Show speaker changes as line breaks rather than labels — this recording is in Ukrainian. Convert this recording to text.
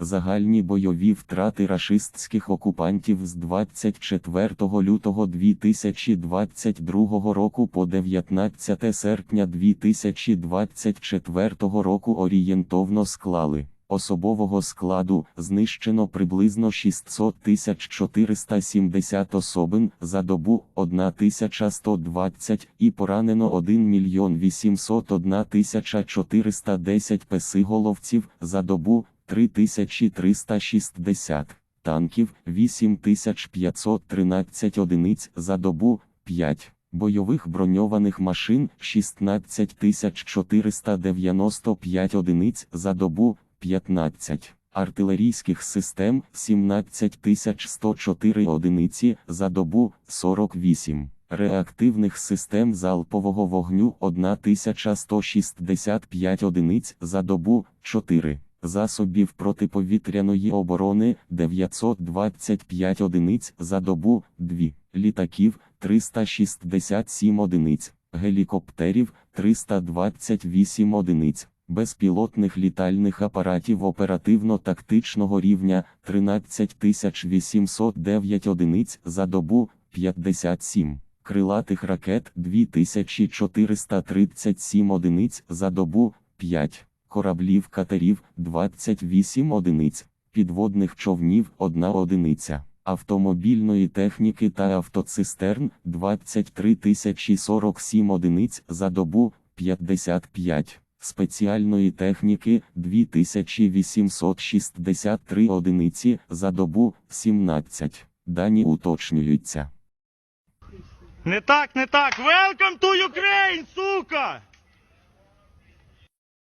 Загальні бойові втрати рашистських окупантів з 24 лютого 2022 року по 19 серпня 2024 року орієнтовно склали. Особового складу знищено приблизно 600 470 особин за добу 1120 і поранено 1 мільйон 801 410 песиголовців за добу 3360, танків 8513 одиниць за добу 5. Бойових броньованих машин 16495 одиниць за добу 15, артилерійських систем 17104 одиниці за добу 48, реактивних систем залпового вогню 1165 одиниць за добу 4, засобів протиповітряної оборони 925 одиниць за добу 2, літаків 367 одиниць, гелікоптерів 328 одиниць безпілотних літальних апаратів оперативно-тактичного рівня 13809 одиниць за добу 57, крилатих ракет 2437 одиниць за добу 5, кораблів катерів 28 одиниць, підводних човнів 1 одиниця. Автомобільної техніки та автоцистерн 23 047 одиниць за добу 55 спеціальної техніки 2863 одиниці за добу 17. Дані уточнюються.
Не так, не так. Welcome to Ukraine!